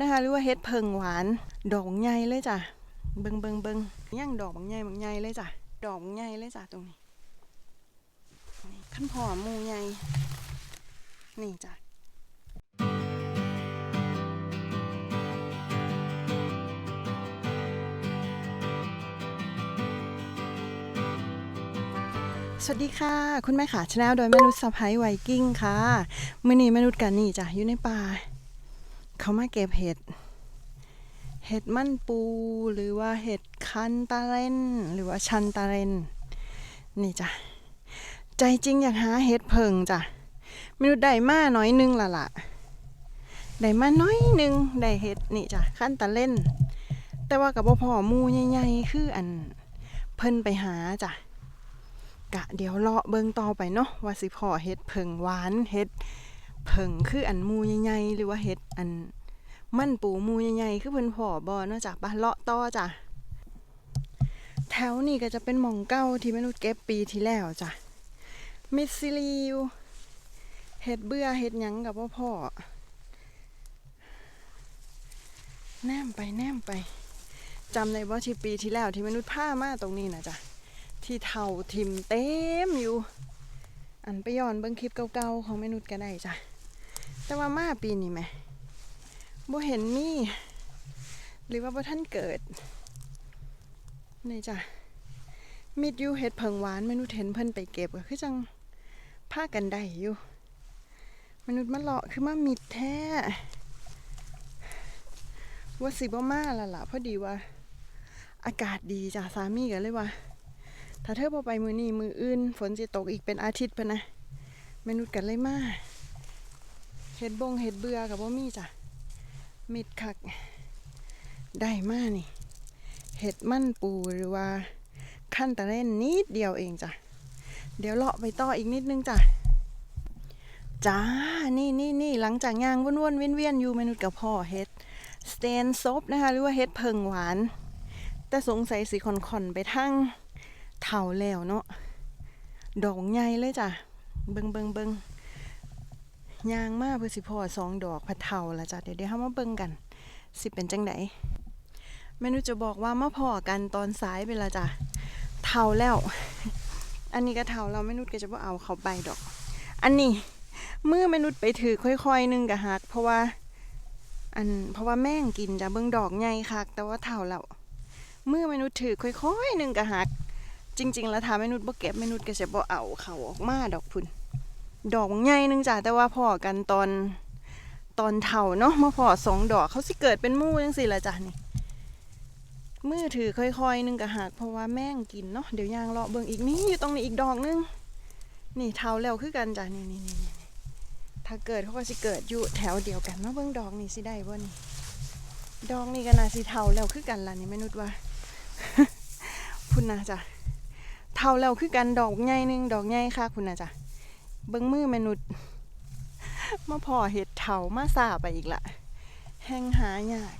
นะคะหรือว่าเฮ็ดเพิงหวาน ดอกใหญ่เลยจ้ะเบิงเบิงเบิงย่างดอกบางใหญ่บางใหญ่เลยจ้ะดอกบางใหญ่เลยจ้ะตรงนี้ขั้นพอมูใหญ่นี่จ้ะสวัสดีค่ะ คุณแม่ขาชแนลโดยมนุษย์สะพ้ายไวกิ้งค่ะ มื่อนี้มนุษย์กันนี่จ้ะอยู่ในป่า เขามาเก็บเห็ด เห็ดมันปู หรือว่าเห็ดคันตาเรนหรือว่าชันตาเรนนี่จ้ะ ใจจริงอยากหาเห็ดเพิงจ้ะมนุษย์ได้มาน้อยหนึงละล่ะได้มาน้อยหนึงได้เห็ดนี่จ้ะคันตาเรนแต่ว่ากับพ่อมูใหญ่ๆคืออันเพิ่นไปหาจ้ะกะเดี๋ยวเลาะเบิ่งต่อไปเนาะว่าสิพอเฮ็ดเผิงหวานเฮ็ด เผิงคืออันมูใหญ่ๆหรือว่าเฮ็ดอันมันปูมูใหญ่ๆคือเพิ่นพอบ่เนาะจ้ะปะเลาะต่อจ้ะแถวนี้ก็จะเป็นหม่องเก้าที่มนุษย์เก็บปีที่แล้วจ้ะมิสซิลิวเฮ็ดเบื่อเฮ็ดหยังกับพ่อพ่อแนมไปแนมไปจำได้บ่ที่ปีที่แล้วที่มนุษย์พามาตรงนี้นะจ้ะที่เท่าทิมเต็มอยู่ อันไปย้อนเบิ่งคลิปเก่าๆของมนุชก็ได้จ้ะ แต่ว่ามาปีนี้ไหมบ่เห็นมีหรือว่าบ่ท่านเกิดนี่จ้ะมิดยูเห็ดเพิงหวานมนุชเห็นเพิ่นไปเก็บก็คือจังพากันได้อยู่ มนุษย์มาเลาะคือมามิดแท้ว่าสิบ่มาละล่ะพอดีว่า อากาศดีจ้ะสามีก็เลยว่า ถ้าเธอพอไปมือนี้มืออื่น ฝนจะตกอีกเป็นอาทิตย์พะนะมนุษย์กันเลยมา เห็ดบงเห็ดเบื่อกับว่ามีจ้ะมิดคักได้มานี่ เห็ดมั่นปูหรือว่าขั้นตะเล่นนิดเดียวเองจ้ะ เดี๋ยวเลาะไปต่ออีกนิดนึงจ้ะจ้า นี่นี่นี่หลังจากย่างวนๆเวียนๆอยู่เมนุษย์กับพ่อเห็ดสเตนซบนะคะ หรือว่าเห็ดเพิงหวาน แต่สงสัยสีคอนๆไปทั้งเท่าแล้วเนาะดอกใหญ่เลยจ้ะ เบิงเบิงเบิง ยางมากเพื่อสิพอสองดอกพัดเท่าละจ้ะเดี๋ยวเดี๋ยวเฮามาเบิงกัน สิเป็นจังไดแมนุจะบอกว่ามาพอกันตอนสายไปละจ้ะเท่าแล้ว อันนี้ก็เท่าเราแมนุชก็จะบ่เอาเขาไปดอก อันนี้เมื่อแมนุชไปถือค่อยๆหนึงกะหัก เพราะว่าอันเพราะว่าแม่งกินจ้ะเบิงดอกใหญ่คักแต่ว่าเท่าแล้วเมื่อแมนุชถือค่อยๆหนึงกะหักจริง ๆ แล้วถ้าแมนุชบ่เก็บแมนุชก็จะบ่เอาเขาออกมาดอกพุ่น ดอกใหญ่หนึงจ้ะแต่ว่าพอกันตอนตอนเฒ่าเนาะมาพอสองดอกเขาสิเกิดเป็นมู่จังซี่ล่ะจ้ะนี่มือถือค่อยๆหนึงก็หักเพราะว่าแม่งกินเนาะเดี๋ยวยางเลาะเบิ่งอีกนี่อยู่ตรงนี้อีกดอกหนึงนี่เฒ่าแล้วคือกันจ้ะนี่นี่นี่ถ้าเกิดเขาก็สิเกิดอยู่แถวเดียวกันมาเบิ่งดอกนี่สิได้บ่นี่ดอกนี่ก็น่าสิเฒ่าแล้วคือกันล่ะนี่มนุชว่าพุ่นนะจ้ะเท่าแล้วคือกันดอกใหญ่หนึงดอกใหญ่ค่ะคุณนะจ๊ะ เบิ้งมือมนุษย์ มาพอเห็ดเถามาซาไปอีกละแห้งหายาก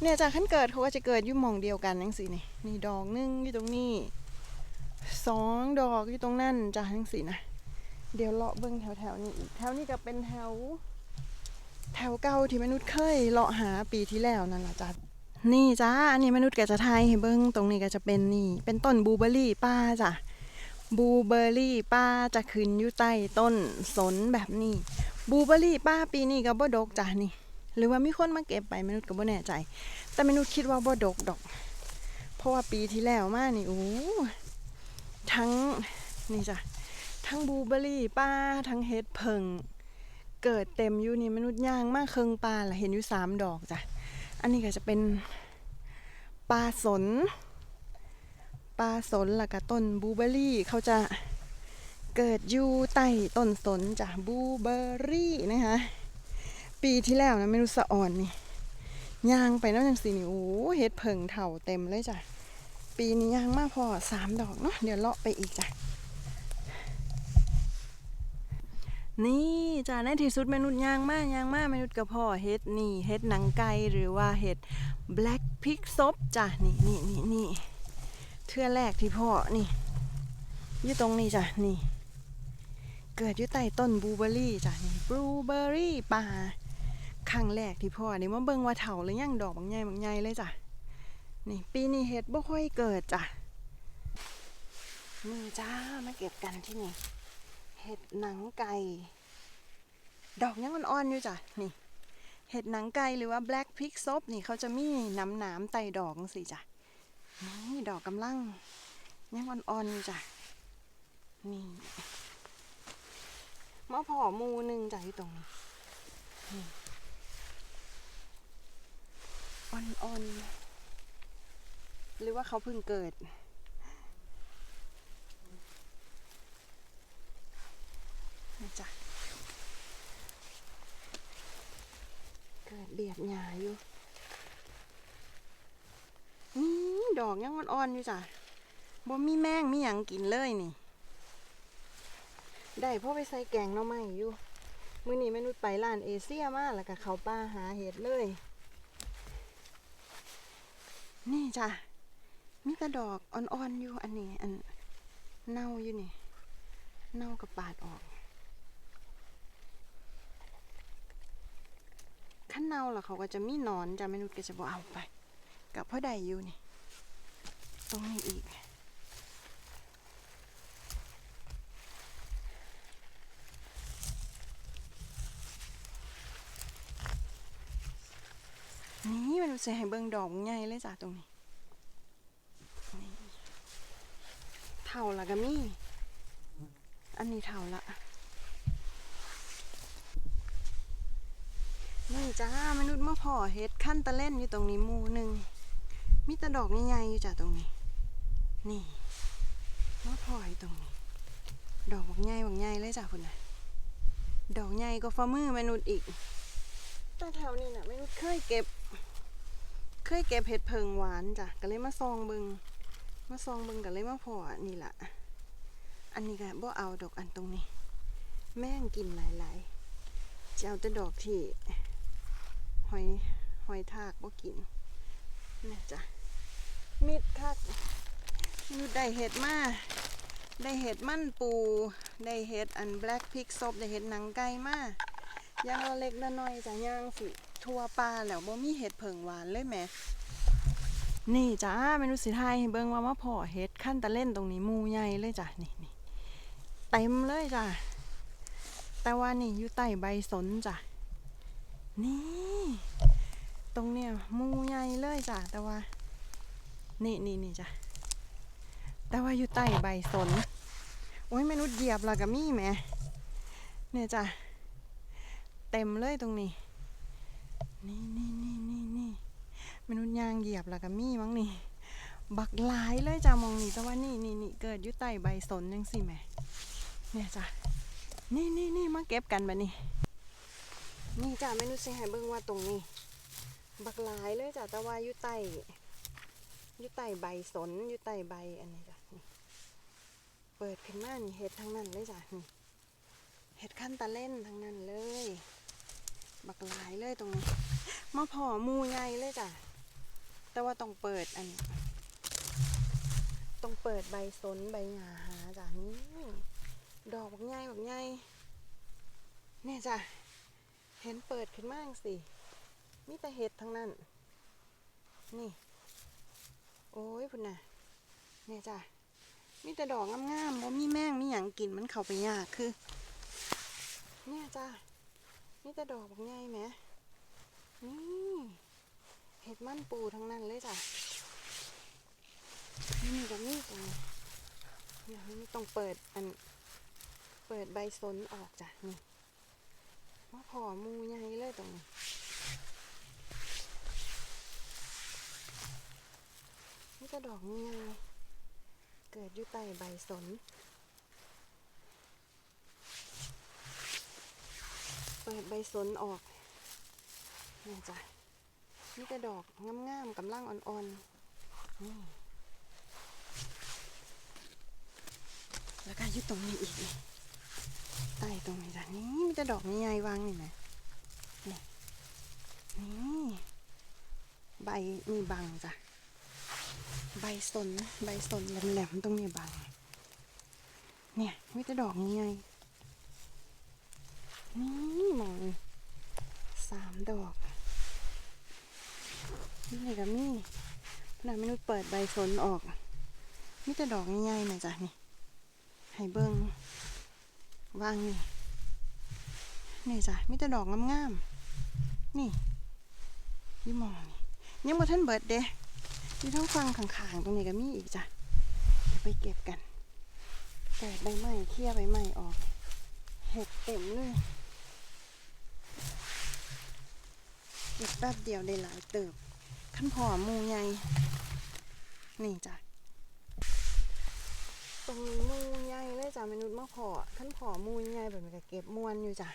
เนี่ยจ้ะขั้นเกิดเขาก็จะเกิดยู่มองเดียวกันจังสินี่นี่ดอกนึงอยู่ตรงนี้สองดอกอยู่ตรงนั่นจ้ะจังสินะเดี๋ยวเลาะเบิ้งแถวๆนี้อีกแถวนี้ก็เป็นแถว แถวเก่าที่มนุษย์เคยเลาะหาปีที่แล้วนั่นแหละจ้ะนี่จ้าอันนี้มนุษย์ก็จะทายให้เบิ้งตรงนี้ก็จะเป็นนี่ เป็นต้นบูเบอร์รี่ป้าจ้ะ บูเบอร์รี่ ป้าจะขึ้นอยู่ใต้ต้นสนแบบนี้ บูเบอร์รี่ ป้าปีนี้ก็บ่ดกจ้ะนี่ หรือว่ามีคนมาเก็บไปมนุษย์ก็บ่แน่ใจ แต่มนุษย์คิดว่าบ่ดกดอก เพราะว่าปีที่แล้วมานี่โอ้ทั้งนี่จ้ะทั้งบูเบอร์รี่ ป้าทั้งเฮ็ดเพิงเกิดเต็มอยู่นี่มนุษย์ย่างมากเคิงปลาละเห็นอยู่สามดอกจ้ะอันนี้ก็จะเป็นปลาสน ปลาสนแล้วก็ต้นบูเบอรี่เขาจะเกิดอยู่ใต้ต้นสนจ้ะบูเบอรี่นะคะ ปีที่แล้วนะไม่รู้สะอ่อนนี่ย่างไปแล้วจังสีนี่โอ้เฮ็ดเพิงเถ่าเต็มเลยจ้ะปีนี้ย่างมากพอสามดอกเนาะเดี๋ยวเลาะไปอีกจ้ะนี่จ้ะในที่สุดมนุษย์ย่างมากย่างมากมนุษย์กระเพาะเฮ็ดนี่เฮ็ดหนังไก่หรือว่าเฮ็ด black pig ซบจ้ะนี่นี่นี่นี่ เทื่อแรกที่พ่อนี่อยู่ตรงนี้จ้ะนี่ เกิดอยู่ใต้ต้นบลูเบอร์รี่จ้ะนี่บลูเบอร์รี่ป่าครั้งแรกที่พ่อนี่มาเบิ่งว่าเถาหรือยังดอกบางใหญ่บางใหญ่เลยจ้ะนี่ ปีนี้เห็ดบ่ค่อยเกิดจ้ะนี่จ้ามาเก็บกันที่นี่เห็ดหนังไก่ดอกยังอ่อนๆอยู่จ้ะนี่เห็ดหนังไก่หรือว่า black pig soap นี่เขาจะมีน้ำหนามไตดอกสิจ้ะ นี่ดอกกำลังยังอ่อนๆอยู่จ้ะ นี่มะพร้าวมูหนึ่งจ้ะอยู่ตรงนี้อ่อนๆ หรือว่าเขาเพิ่งเกิด นี่จ้ะ เกิดเบียดหญ้าอยู่ นี่ ดอกยังอ่อนๆอยู่จ้ะบ่มีแมงมีหยังกินเลยนี่ ได้พ่อไปใส่แกงหน่อไม้อยู่มื้อนี้แม่นุชไปร้านเอเชียมาแล้วก็เขาป่าหาเห็ดเลย นี่จ้ะมีแต่ดอกอ่อนๆอยู่อันนี้ อันเน่าอยู่นี่ เน่ากับปาดออกขั้นเน่าล้วเขาก็จะมีหนอนจ้ะแม่นุชก็จะบอกเอาไป กับพ่อใดอยู่นี่ ตรงนี้อีก นี่มันจะให้เบิ่งดอกใหญ่เลยจ้ะตรงนี้นเท่าละก็มี อันนี้เท่าละนี่จ้ามนุษย์มาพ่อเฮ็ดขั้นตะเล่นอยู่ตรงนี้มูหนึ่งมีต่ดอกใหญ่ๆอยู่จ้ะตรงนี้ นี่มาพ่อยตรงนี้ ดอกบักใหญ่บักใหญ่เลยจ้ะคุณน่ะดอกใหญ่ก็ฝ่ามือมนุษย์อีกแต่แถวนี้น่ะมนุษย์เคยเก็บ เคยเก็บเห็ดเพิงหวานจ้ะก็เลยมาซองบิงมาซองบิงก็เลยมาพอนี่ละอันนี้ก็บ่เอาดอกอันตรงนี้ แม่งกินหลายๆจะเอาแต่ดอกที่หอยหอยทากบ่กินนี่จ้ะมิดคัก นูได้เห็ดมา ได้เห็ดมั่นปู ได้เห็ดอันแบล็กพิกซบได้เห็ดหนังไก่มาย่างละเล็กละน้อยจ้ะย่างสิทั่วป่าแล้วบ่มีเห็ดเผิงหวานเลยแหม่นี่จ้าเมนูสิไทยเบิ่งว่ามาพอเห็ดขั้นตะเล่นตรงนี้มูใหญ่เลยจ้ะนี่นี่เต็มเลยจ้ะแต่ว่านี่อยู่ใต้ใบสนจ้ะนี่ ตรงเนี้ยมูใหญ่เลยจ้ะแต่ว่า นี่นี่นี่จ้ะ แต่ว่าอยู่ใต้ใบสน โอ้ยมนุษย์เหยียบละกับมี่แหมเนี่ยจ้ะ เต็มเลยตรงนี้ นี่นี่นี่นี่นี่มนุษย์ยางเหยียบละกับมี่มั้งนี่ บักหลายเลยจ้ะมองนี่แต่ว่านี่นี่นี่เกิดอยู่ใต้ใบสนยังสิแหมเนี่ยจ้ะ นี่นี่นี่มาเก็บกันบะนี่นี่จ้ะเมนูสิให้เบิ่งว่าตรงนี้ บักหลายเลยจ้ะแต่ว่าอยู่ใต้อยู่ใต้ใบสนอยู่ใต้ใบอันนี้จ้ะ เปิดขึ้นมานี่เห็ดทั้งนั้นเลยจ้ะนี่เห็ดขั้นตะเล่นทั้งนั้นเลย บักหลายเลยตรงนี้มาพอหมูใหญ่เลยจ้ะแต่ว่าต้องเปิดอันนี้ต้องเปิดใบสนใบหญ้าหาจ้ะนี่ดอกบักใหญ่บักใหญ่เนี่ยจ้ะเห็นเปิดขึ้นมากสิมีแต่เห็ดทั้งนั้น นี่ โอ้ยพุ่นน่ะเนี่ยจ้ะ มีแต่ดอกงามๆบ่มีแมงมีหยังกินมันเข้าไปยากคือ เนี่ยจ้ะมีแต่ดอกบักใหญ่แหมนี่เห็ดมันปูทั้งนั้นเลยจ้ะนี่กับนี่ตรงนี้เนี่ยนี่ต้องเปิดอัน เปิดใบสนออกจ้ะนี่มาขอมูใหญ่เลยตรงนี้นี่ก็ดอกใหญ่ เกิดอยู่ใต้ใบสน เปิดใบสนออกนี่จ้ะนี่ก็ดอกงามๆกำลังอ่อนๆนี่แล้วก็อยู่ตรงนี้อีกนี่ใต้ตรงนี้จ้ะนี่มีแต่ดอกใหญ่ๆวางนี่นะนี่นี่ใบมีบังจ้ะ ใบสนใบสนแหลมๆตรงนี้บังเนี่ยมีแต่ดอกใหญ่นี่มองสามดอก นี่ก็มีขนาดมนุษย์เปิดใบสนออกมีแต่ดอกใหญ่ๆนะจ๊ะนี่ให้เบิ้งวางนี่นี่จ้ะมีแต่ดอกงามๆนี่ยี่มองนี่ยังบ่ทันเบิดเด้ ที่ท้องฟังขางๆตรงนี้ก็มีอีกจ้ะเดี๋ยวไปเก็บกันแตกใบไม้เคี่ยใบไม้ออก เห็ดเต็มเลยเก็บแป๊บเดียวได้หลายเติบ ขั้นพอมูใหญ่นี่จ้ะ ตรงนี้มูใหญ่เลยจ้ะมนุษย์มาพอขั้นพอมูใหญ่แบบนี้ก็เก็บมวนอยู่จ้ะ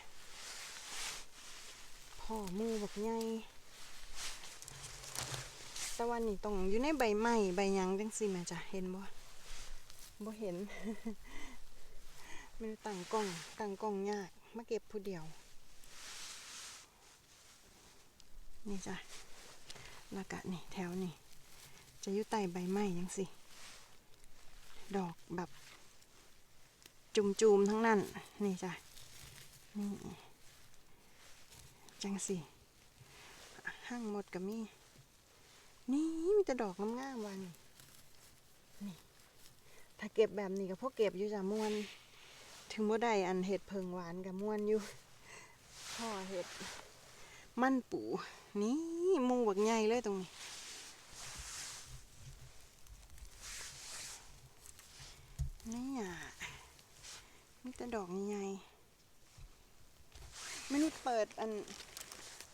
พอมูแบักใหญ่ แต่วันนี้ต้องอยู่ในใบไม้ใบยังจังสิแม่จ้ะเห็นบ่บ่เห็นมันตั้งกล้องตั้งกล้องยากมาเก็บผู้เดียว นี่จ้ะแล้วก็นี่แถวนี่จะอยู่ใต้ใบไม้ยังสิดอกแบบ จุ่มๆทั้งนั้น นี่จ้ะนี่จังสิห้างหมดกับมี นี่มีแต่ดอกงามๆวันนี่ ถ้าเก็บแบบนี้ก็พวกเก็บอยู่จ้ะม่วน ถึงว่าได้อันเห็ดเพิงหวานกับม่วนอยู่พ่อเห็ด มันปูนี่มูบักใหญ่เลยตรงนี้นี่อะมีแต่ดอกใหญ่ๆมนุษย์เปิดอัน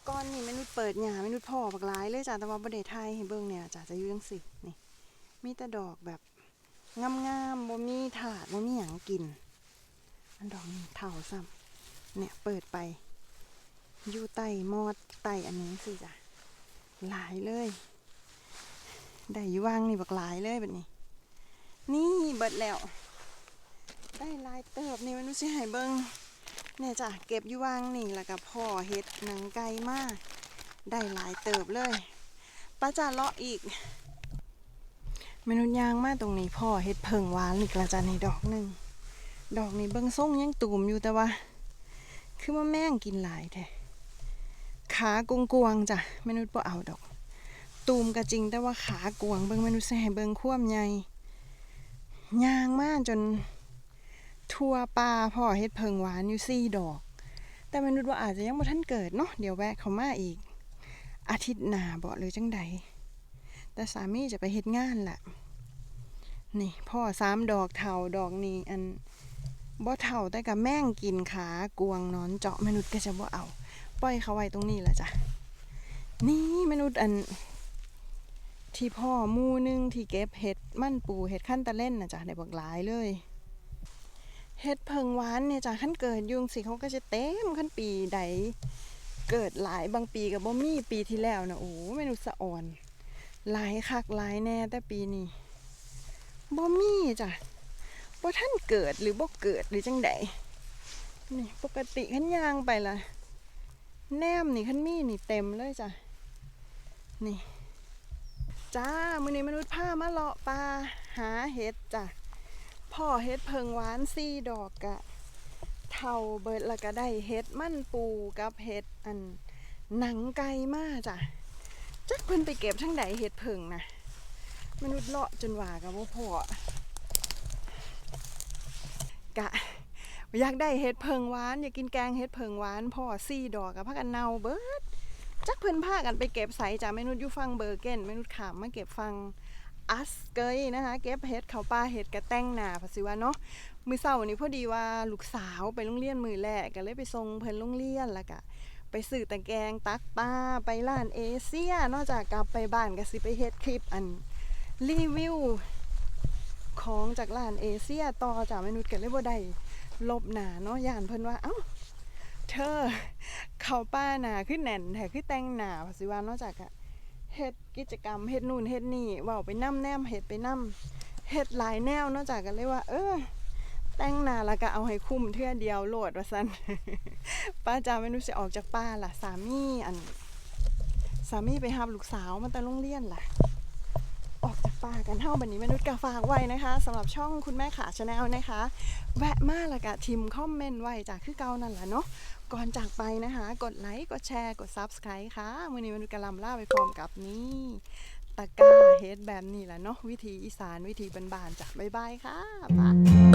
ก้อนนี่มนุษย์เปิดหญ้ามนุษย์พ่อบักหลายเลยจ้ะแต่ว่าประเดไทยให้เบิ่งเนี่ยจ้ะจะอยู่จังสินี่ มีแต่ดอกแบบงามๆบ่มีถาดบ่มีหยังกิน อันดอกนี้เท่าซ้ำเนี่ยเปิดไป อยู่ใต้มอดใต้อันนี้สิจ้ะหลายเลยได้อยู่ว่างนี่บักหลายเลยแบบนี้ นี่เบิดแล้ว ได้ลายเติบนี่มันรู้สิให้เบิง เนี่ยจ้ะเก็บอยู่วางนี่แล้วก็พ่อเฮ็ดหนังไก่มาก ได้หลายเติบเลยป้าจ่าเลาะอีกเมนุษย์ยางมาตรงนี้พ่อเฮ็ดเพิงหวานอีกละจ้ะนี่ดอกหนึ่งดอกนี้เบิงส่งยังตูมอยู่แต่ว่า คือว่าแม่งกินหลายแท้ขากงกวงจ้ะเมนุษย์บ่เอาดอก ตูมก็จริงแต่ว่าขากวงเบิงเมนุษย์สิให้เบิงความใหญ่ยางมากจน ทั่วป่าพ่อเฮ็ดเพิงหวานอยู่สี่ดอก แต่มนุษย์ว่าอาจจะยังบ่ทันเกิดเนาะเดี๋ยวแวะเขามาอีก อาทิตย์หน้าบ่หรือจังใดแต่สามีจะไปเฮ็ดงานแหละนี่พ่อสามดอกเท่าดอกนี้อันบ่เท่าแต่กับแม่งกินขากวงนอนเจาะมนุษย์ก็จะบ่เอา ปล่อยเขาไว้ตรงนี้แหละจ้ะ นี่มนุษย์อัน ที่พ่อมูนึงที่เก็บเห็ดมั่นปูเห็ดขั้นตะเล่นนะจ๊ะได้บักหลายเลย เห็ดเพิงหวานเนี่ยจ้ะขั้นเกิดยุงสิเขาก็จะเต็มขั้นปีใดเกิดหลายบางปีกับบ่มีปีที่แล้วนะโอ้เมนูสะอ่อน หลายคักหลายแน่แต่ปีนี้บ่มีจ้ะบ่ท่านเกิดหรือบ่เกิดหรือจังใดนี่ปกติขั้นยางไปละแนมนี่ขั้นมีนี่เต็มเลยจ้ะนี่จ้ามือนี้มนุษย์ผ้ามาเลาะปลาหาเห็ดจ้ะ พ่อเห็ดเพิงหวานซี่ดอกกะ เท่าเบิดแล้วก็ได้เห็ดมั่นปูกับเห็ดอันหนังไก่มากจ้ะจักเพิ่นไปเก็บทั้งใดเห็ดเพิงนะมนุษย์เลาะจนว่ากับว่าพ่อกะอยากได้เห็ดเพิงหวาน อยากกินแกงเห็ดเพิงหวานพ่อซี่ดอกกับพักกันเนาเบิดจักเพิ่นพากันไปเก็บใสจากมนุษย์อยู่ฟังเบอร์เกนมนุษย์ขามมาเก็บฟัง อัสเกยนะคะ เก็บเห็ดเขาป้าเห็ดกระแต่งหนาภาษีว่าเนาะมือเสาร์นี้พอดีว่าลูกสาวไปโรงเรียนมือแรกก็เลยไปส่งเพิ่นโรงเรียนแล้วก็ไปสื่อแตะแกงตักปลาไปร้านเอเชีย นอกจากกลับไปบ้านก็สิไปเฮ็ดคลิปอันรีวิวของจากร้านเอเชียต่อจากมนุษย์ก็เลยบ่ได้ลบหนาเนาะย่านเพิ่นว่าเอ้าเธอเขาป้าหนาขึ้นแน่นแถขึ้นแต่งหนาภาษีวานอกจากอะ เฮ็ดกิจกรรมเฮ็ดนู่นเฮ็ดนี่ว่าไปนั่มแนมเฮ็ดไปนั่มเฮ็ดหลายแนวนอกจากกันเลยว่า เออแต่งหนาแล้วก็เอาให้คุ้มเทื่อเดียวโหลดว่าซั่นป้าจาไม่รู้สิออกจากป้าล่ะ สามีอัน สามีไปหาลูกสาวมาแต่โรงเรียนล่ะ ป่ากันเท่าบันนี้มนุษย์กาฝากไว้นะคะสำหรับช่องคุณแม่ขาชาแนลนะคะ แวะมาละกะทิมคอมเมนต์ไว้จากคือเก่านั่นแหละเนาะก่อนจากไปนะคะ กดไลค์กดแชร์กด Subscribe ค่ะมือนี้มนุษย์กะลำล่าไปพร้อมกับนี่ตะกร้าเฮดแบบนี้แหละเนาะวิธีอีสานวิธีบานๆจ้ะบ๊ายบายค่ะป่า